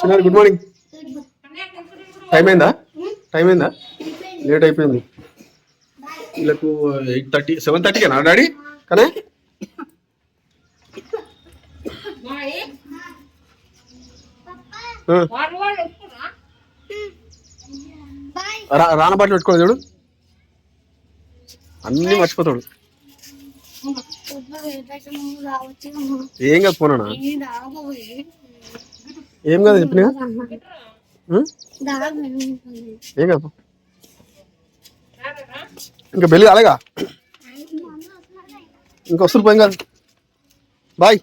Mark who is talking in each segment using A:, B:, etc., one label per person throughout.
A: చిన్నారు good morning time అయిందా? Time అయిందా? Late అయిపోయింది. వీళ్ళకు ఎయిట్ థర్టీ సెవెన్ థర్టీకేనా డాడీ? కానీ? రాన బట్టలు పెట్టుకోవాలి చూడు. అన్నీ మర్చిపోతాడు. ఏం కాదు పోనా ఏం కాదు చెప్పిన ఏం కాదు. ఇంకా బెల్లి కాలేగా? ఇంకా వస్తులు పోయింది కాదు. బాయ్.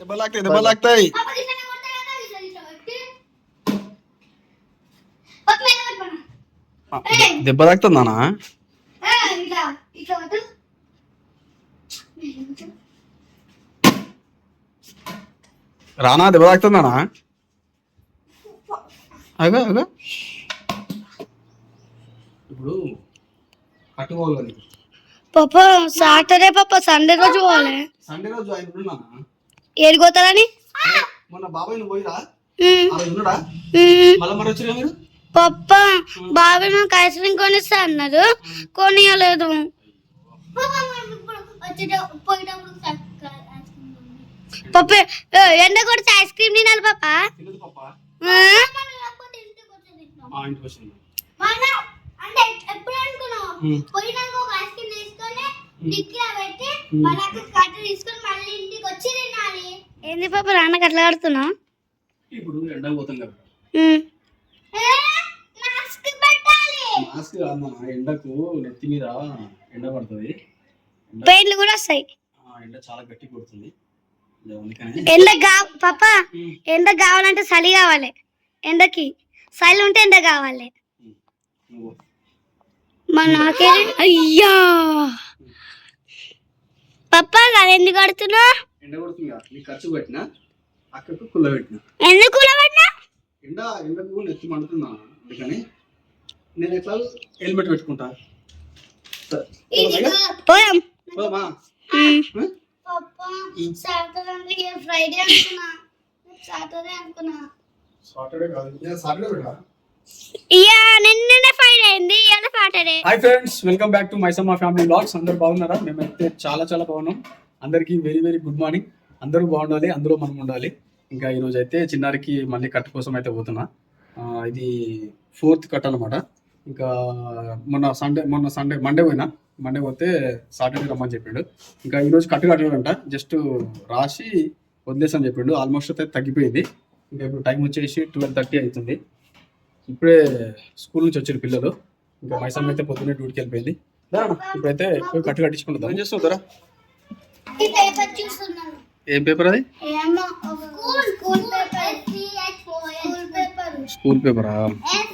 A: దెబ్బలు లాగుతాయి దెబ్బలు దె- దెబ్బ తాకుతుందానా రానా దెబ్బ తాకుతుందానా? అగా అగా ఇప్పుడు కట్టుకోవాలి కదా
B: పాప సాటర్డే పాప సండే రోజు పోవాలి.
A: సండే రోజు ఆయన ఉన్నానా
B: ఏడిపోతారని
A: మొన్న బాబాయ్ నువ్వు పోయిరా?
B: ఉమ్,
A: ఆ రోజు ఉన్నాడా?
B: ఉమ్.
A: మళ్ళీ మరి వచ్చిరా మీరు?
B: పప్ప బాబాయ్ నాకు ఐస్ క్రీమ్ కొనిస్తా అన్నారు. కొనియలేదు. పప్ప. ఎండ కొడితే ఐస్ క్రీమ్ తినాలి పాప ఏంది పాప నాన్నకి అట్లా ఆడుతున్నావు?
A: ఇప్పుడు ఎండ పోతుంది కదా.
C: ఏ, మాస్క్ పెట్టాలి.
A: మాస్క్ కాదమ్మా ఎండకు నెత్తి మీద ఎండ పడుతుంది.
B: పెయిన్లు కూడా వస్తాయి.
A: ఆ ఎండ చాలా గట్టి కొడుతుంది.
B: ఎండ పాప ఎండ కావాలంటే చలి కావాలి. ఎండకి చలి ఉంటే ఎండ కావాలి. మా నాకే అయ్యా. పప్ప అది ఎందుకు ఆడుతున్నా
A: ఎండ కొడుతుంది కదా నీకు ఖర్చు పెట్టినా? అక్కకు కుల్ల పెట్టిన?
B: ఎందుకు కూలబడినా
A: ఎండ ఎండకు నెత్తి మండుతున్నా అందుకని నేను ఎట్లా హెల్మెట్ పెట్టుకుంటా? పోదామా?
B: ఉమ్.
A: ఆ?
C: పప్పా సాటర్డే ఫ్రైడే అనుకున్నా. సాటర్డే అనుకున్నా.
A: సాటర్డే కాదు నేను సాటర్డే పెట్టా
B: ఇయ్యా నిన్ననే ఫైడ్ అయింది ఇవాళ Saturday.
A: Hi friends welcome back to family blogs అందరూ బాగున్నారా? మేమైతే చాలా చాలా బాగున్నాం. అందరికీ వెరీ వెరీ గుడ్ మార్నింగ్ అందరూ బాగుండాలి అందరూ మనం ఉండాలి. ఇంకా ఈరోజు అయితే చిన్నారికి మళ్ళీ కట్ కోసం అయితే పోతున్నా. ఆ, ఇది ఫోర్త్ కట్ అనమాట ఇంకా మొన్న సండే మొన్న సండే మండే పోయినా. మండే పోతే సాటర్డే రమ్మని చెప్పిండు. ఇంకా ఈరోజు కట్టు కట్టడంట జస్ట్ రాసి వదిలేసని చెప్పిండు. ఆల్మోస్ట్ అయితే తగ్గిపోయింది. ఇంకా ఇప్పుడు టైం వచ్చేసి ట్వెల్వ్ థర్టీ అవుతుంది. ఇప్పుడే స్కూల్ నుంచి వచ్చారు పిల్లలు. ఇంకా మైసమ్మ అయితే పొద్దున్నే డ్యూటీకి వెళ్ళిపోయింది. ఇప్పుడైతే పోయి కట్టు కట్టించుకుంటాం ఏం చేస్తుంటారా
C: ఈ పేపర్ చూస్తున్నాను.
A: ఏం పేపర్ అది?
C: ఏమో school school paper school paper
A: school పేపరా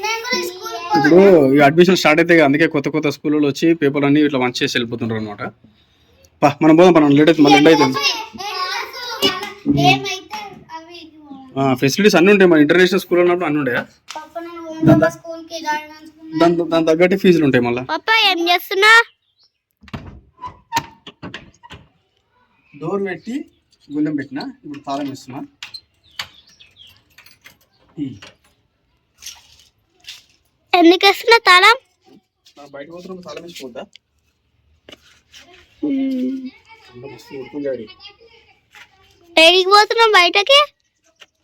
C: నేను కూడా స్కూల్
A: ఇప్పుడు ఈ అడ్మిషన్ స్టార్ట్ అయితే అందుకే కొత్త కొత్త స్కూల్లో వచ్చి పేపర్ అన్ని ఇట్లా మంచి చేసి వెళ్ళిపోతున్నారు అనమాట పా మనం పోదాం మనం లేట్ అయితే మళ్ళీ
C: ఏమైతే అవి
A: ఫెసిలిటీస్ అన్నీ ఉంటాయి మన ఇంటర్నేషనల్ స్కూల్ ఉన్నప్పుడు అన్నీ ఉంటాయా? దాని దాని తగ్గట్టు ఫీజులు ఉంటాయి మళ్ళీ.
B: పప్ప ఏం చేస్తున్నా?
A: డోర్ పెట్టి గుళ్ళెం పెట్టిన? ఇప్పుడు తాళం ఇస్తున్నా
B: ఎందుకు వేస్తున్నా తాళం?
A: బయట పోతున్నప్పుడు తాళం డాడీ.
B: ఎడికి పోతున్నాం బయటకి?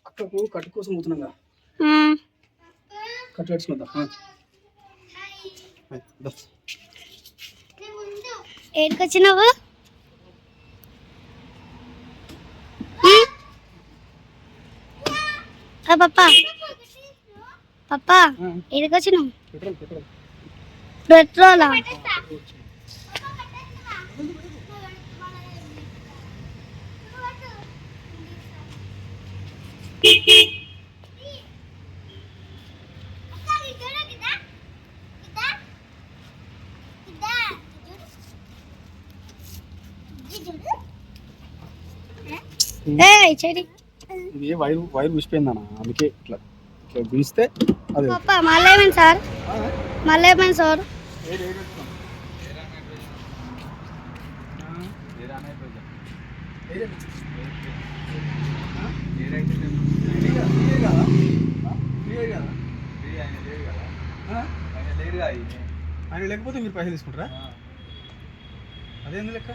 A: అక్కకు కట్టు కోసం పోతున్నాం కదా
B: ఆ.
A: కట్టు కట్టుకుందా
B: ఏడికి వచ్చినావు? ఆ, పప్ప వచ్చినావు
A: పెట్రోల్?
B: ఏ చెడి
A: ఇది వైర్ వైర్ ఊసిపోయిందన్న అందుకే ఇట్లా. అది.
B: మళ్ళీ సార్? మళ్ళీ సార్?
A: ఆయన లేకపోతే మీరు పైసలు తీసుకుంటారా? అదేంది లెక్క?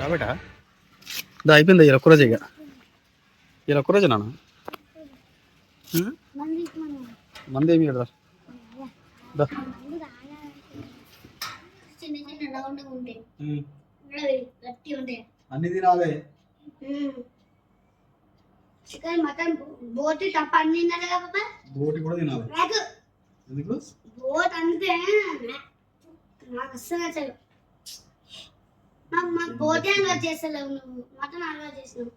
A: కాబట్టి దా అయిపోయిందా ఈ ఒక్కరోజు ఇక ఈ ఒక్కరోజు నాన్న?
B: మంది
A: ఏమి కదా దా అన్ని తినాలే
C: చికెన్ మటన్ బోటి తప్ప అన్ని తిన్నారు కదా పాపా
A: బోటి కూడా తినాలి
C: నాకు
A: ఎందుకు
C: బోట్ అంతే నాకు అస్సలు నాకు మాకు బోటే అలవాటు చేస్తలేవు నువ్వు. మటన్ అలవాటు చేసినావు.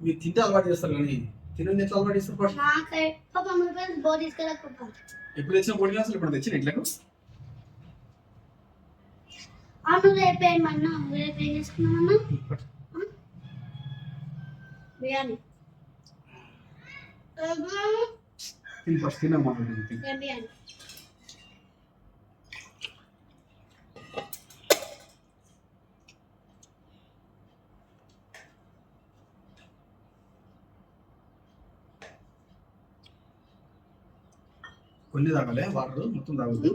A: మీరు తింటే అలవాటు చేస్తారు కానీ తినండి ఎట్లా అలవాటు చేస్తారు
C: పాప? బోట్ తీసుకెళ్ళక పాప
A: ఎప్పుడు తెచ్చిన బోటి అసలు ఇప్పుడు తెచ్చిన ఇట్లకు
C: అవును రేపు ఏమన్నా రేపు ఏం చేసుకున్నామన్నా బిర్యానీ.
A: తిని ఫస్ట్ తిన్నాం
C: బిర్యానీ.
A: కొన్ని తాగాలి వాటర్ మొత్తం తాగొద్దు.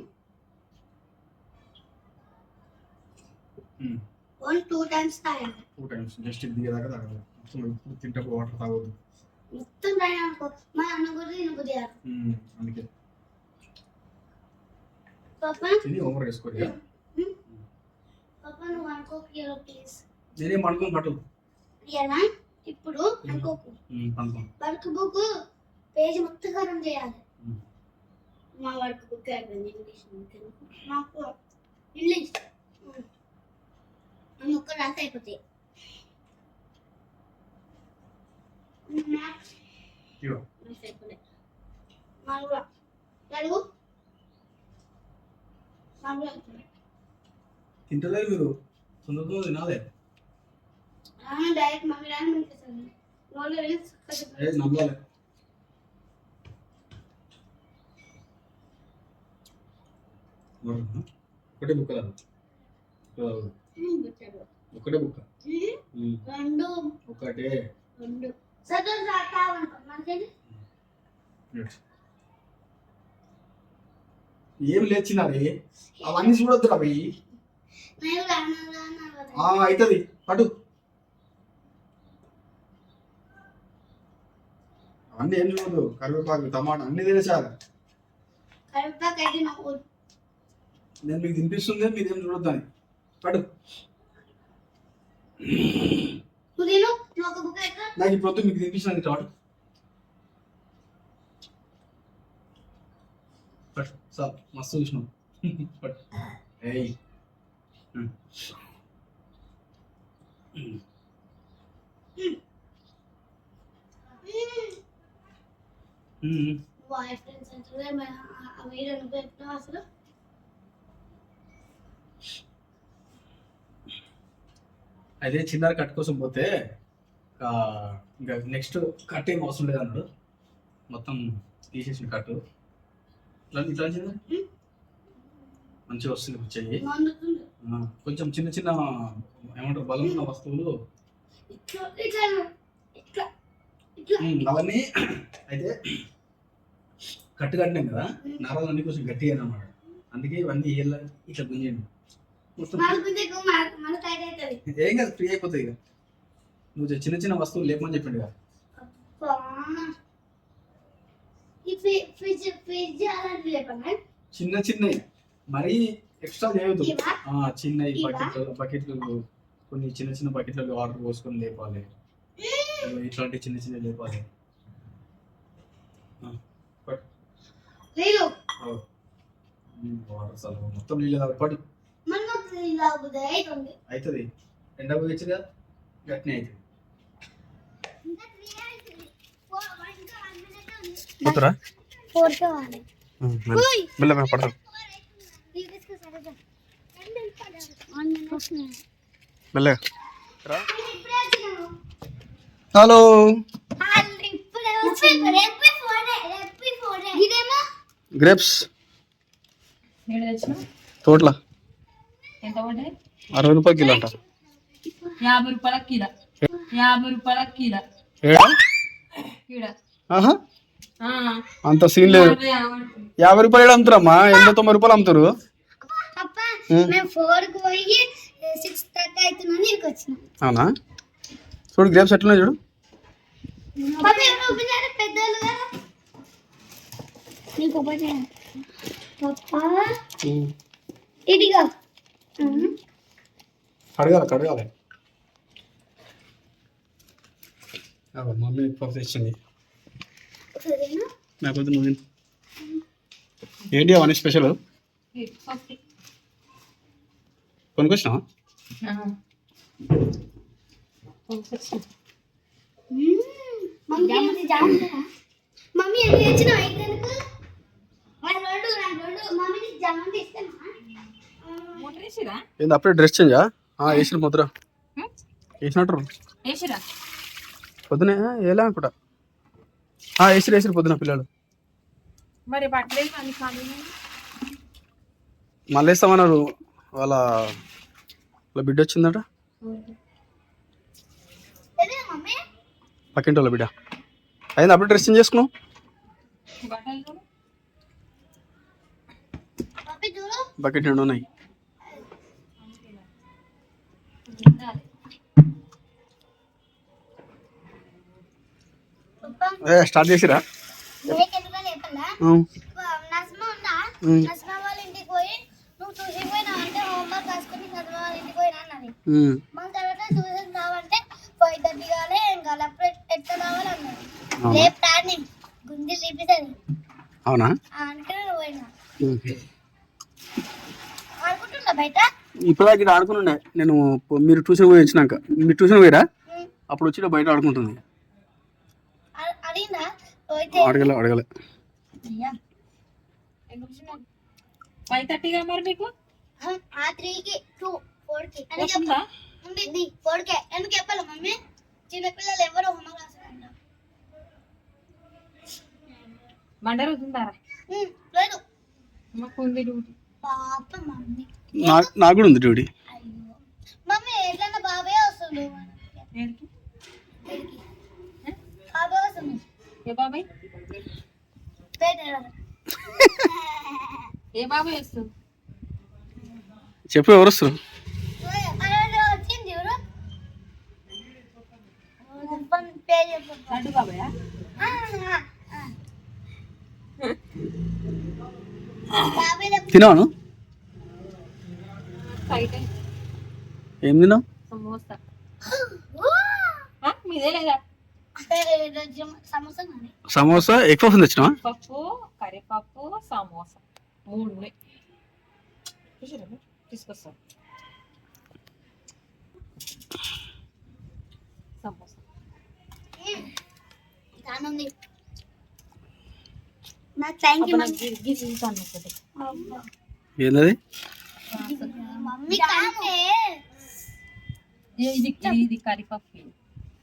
C: Two times
A: two times just ఇది దిగేదాకా తాగాలి. మొత్తం ఎప్పుడు తింటప్పుడు వాటర్ తాగొద్దు.
C: మొత్తం తాగానుకో మా అన్న కూడా
A: ఉమ్, అందుకే.
C: పాప?
A: తిని ఓవర్ వేసుకోరు ఇక.
C: పాప నువ్వు అనుకో క్లియర్ ప్లీజ్
A: నేనేం అనుకోను పట్టు.
C: క్లియరా ఇప్పుడు అనుకోకు. బుక్ పేజ్ మొత్తం ఖరం చేయాలి. మా వర్క్ బుక్ అయిపోయింది ఇంగ్లీష్ మాకు ఇంగ్లీష్ ఒక్క రాసి అయిపోతాయి
A: తింటలేదు మీరు తొందరగా తినాలే
C: డైరెక్ట్ మమ్మీ రాని
A: నమ్మాలి ఒకటే బుక్ రాదు
C: పెట్టారు
A: ఒకటే బుక్.
C: రెండు.
A: ఒకటే.
C: రెండు.
A: ఏం లేచినారే? అవన్నీ చూడొద్దు అవి అవుతుంది పటు అవన్నీ ఏం చూడదు కరివేపాకు టమాటా అన్ని తినేసారు
C: కరివేపాకు అయితే నాకు
A: నేను మీకు తినిపిస్తుంది మీరు ఏం చూడొద్దు అని. పడు. నాకు ఇప్పుడు మీకు తినిపించినది సార్ మస్తు చూసినాం. ఏయ్.
C: బాయ్ ఫ్రెండ్స్ అంటే అసలు?
A: అదే చిన్నారి కట్ కోసం పోతే ఇంకా నెక్స్ట్ కట్ ఏం అవసరం లేదు అన్నాడు. మొత్తం తీసేసిన కట్టు ఇట్లా ఇట్లా చిన్న? మంచిగా వస్తుంది ఆ, కొంచెం చిన్న చిన్న ఏమంటారు బలం ఉన్న వస్తువులు. అవన్నీ అయితే కట్టు కట్టినాం కదా. నరాలన్నీ కొంచెం గట్టిగా అన్నమాట అందుకే ఇవన్నీ ఇట్లా గుంజండి ఏం కాదు ఫ్రీ అయిపోతాయి ఇక. నువ్వు చిన్న చిన్న వస్తువులు లేపమని చెప్పిండు కదా. చిన్న చిన్నవి. మరీ ఎక్స్ట్రా చేయొద్దు చిన్నవి? బకెట్లు బకెట్లు కొన్ని చిన్న చిన్న బకెట్లలో వాటర్ పోసుకొని లేపాలి. ఇట్లాంటి చిన్న చిన్న లేపాలి. వాటర్ మొత్తం నీళ్ళు తాగు.
C: ఇలా అవుతుంది అవుతుంది.
A: అవుతుంది. ఎండ పోయచ్చు కదా గట్టినే అవుతుంది. హలో.
C: ఇదేమో?
A: గ్రేప్స్. తోటల.
D: ఎంత పడ్డాయి
A: అరవై రూపాయలు కిలో అంట.
D: యాభై రూపాయల కిలో. యాభై రూపాయల కిలో.
A: ఆహా.
D: ఆ,
A: అంత సీన్ లేదు. యాభై రూపాయలు. అమ్ముతారమ్మా ఎనభై తొంభై రూపాయలు అమ్ముతారు. అవునా? చూడు గ్రేప్స్ ఎట్లున్నాయి చూడు.
C: ఇదిగో.
A: కడగాలి కడగాలి అగో మమ్మీ పప్పు తెచ్చింది నాకు వద్దు నువ్వు. ఏంటి అవన్నీ స్పెషల్
D: ఆ. కొంచెం.
C: మమ్మీ జాగ్రత్త మమ్మీ ఎందుకు తెచ్చినావు అయితే మరి రెండు నాకు రెండు మమ్మీ జాగ్రత్త ఇస్తానా
D: మోటర్ వేసిరా
A: ఏంది అప్పుడే డ్రెస్ చేంజా? వేసిన ముద్ర? వేసినట్టు పొద్దునే ఎలా అనుకుంటా. వేసిరు వేసిరు పొద్దున పిల్లలు.
D: మరి
A: మళ్ళీ వేస్తామన్నారు వాళ్ళ వాళ్ళ బిడ్డ వచ్చిందట. పక్కింటి వాళ్ళ బిడ్డ. అయింది అప్పుడే డ్రెస్ చేంజ్ చేసుకున్నావు? బకెట్ రెండు ఉన్నాయి. ఉమ్.
C: అనుకుంటున్నా బయట?
A: ఇప్పటిదాకా ఆడుకుని నేను పొ- మీరు ట్యూషన్ పోయి వచ్చినాక. మీరు ట్యూషన్ పోయిరా. అప్పుడు వచ్చి బయట ఆడుకుంటుంది. అడగలే అడగలే?
D: ఫైవ్ థర్టీగా మరి మీకు?
C: ఆ త్రీకి టూ ఫోర్కి. అని
D: వస్తుందా
C: ఉంది ఫోర్కే. ఎందుకు చెప్పాలి మమ్మీ? చిన్నపిల్లలు ఎవరు హోంవర్క్ రాస్తారంట
D: మండే రోజు ఉందారా
C: లేదు.
D: మాకు ఉంది డ్యూటీ.
C: పాప మమ్మీ.
A: నా నాకు కూడా ఉంది డ్యూటీ.
C: అయ్యో. మమ్మీ ఎట్లన్నా బాబాయ్
D: ఏడికి?
C: బాబాయ్ వస్తుండు.
D: ఏ బాబాయ్? ఏ బాబాయ్ వస్తుంది
A: చెప్పు ఎవరు వస్తారు తినవాను ఏం తిన్నావు?
D: మీదే లేదా?
C: సమోసా
A: తెచ్చినావా
D: పప్పు కరివేపప్పు సమోసా. మూడు ఉన్నాయి? తీసుకొస్తాను. సమోసా. ఇది-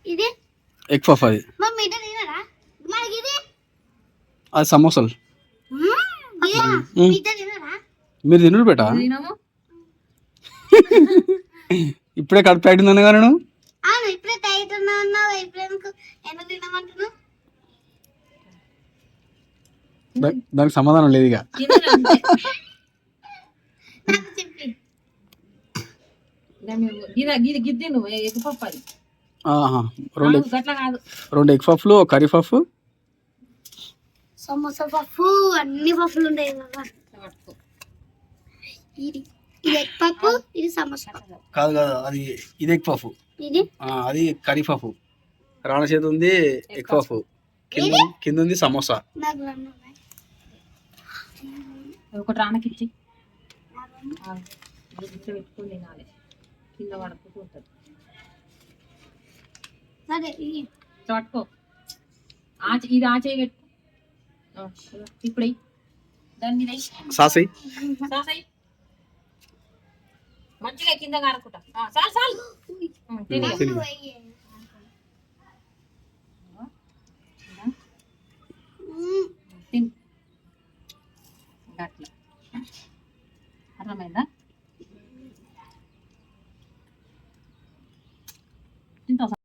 D: ఇది?
A: ఎగ్ పఫ్ అది అది సమోసాలు. మీరు తినడు బేట?
D: తినము?
A: ఇప్పుడే కడుపు పెట్టిందని కానీ దానికి సమాధానం లేదు ఇక.
D: గిద్ది నువ్వు.
A: రెండు
D: ఆ, గట్ల కాదు.
A: రెండు ఎగ్ పఫ్లు ఒక కర్రీ పఫ్.
C: సమోసా పప్పు అన్ని పప్పులు ఉంటాయి కదా
D: ఇట్లా పట్టుకో
C: ఇది ఇది ఎగ్ పప్పు ఇది సమోసా
D: కాదు.
A: కాదు అది ఇది ఎగ్ పఫ్.
C: ఇది?
A: అది కర్రీ పఫ్. రాణ చేతి ఉంది ఎగ్ పఫ్. కింద కింద ఉంది సమోసా.
C: నాకు రెండు ఉన్నాయి.
D: ఒకటి పెట్టుకొని తినాలి. కింద పడుకుంటూ ఉంటుంది
C: సరే
D: పట్టుకో ఆచ ఇది ఆచే పెట్టు ఇప్పుడు ఎయ్. దాని మీద ఎయ్.
A: సాసి
D: సాస్. మంచిగా కింద కారకుంటా. చాలు ఉం, తిని. గట్ల. అర్థమైందా? తింటావా?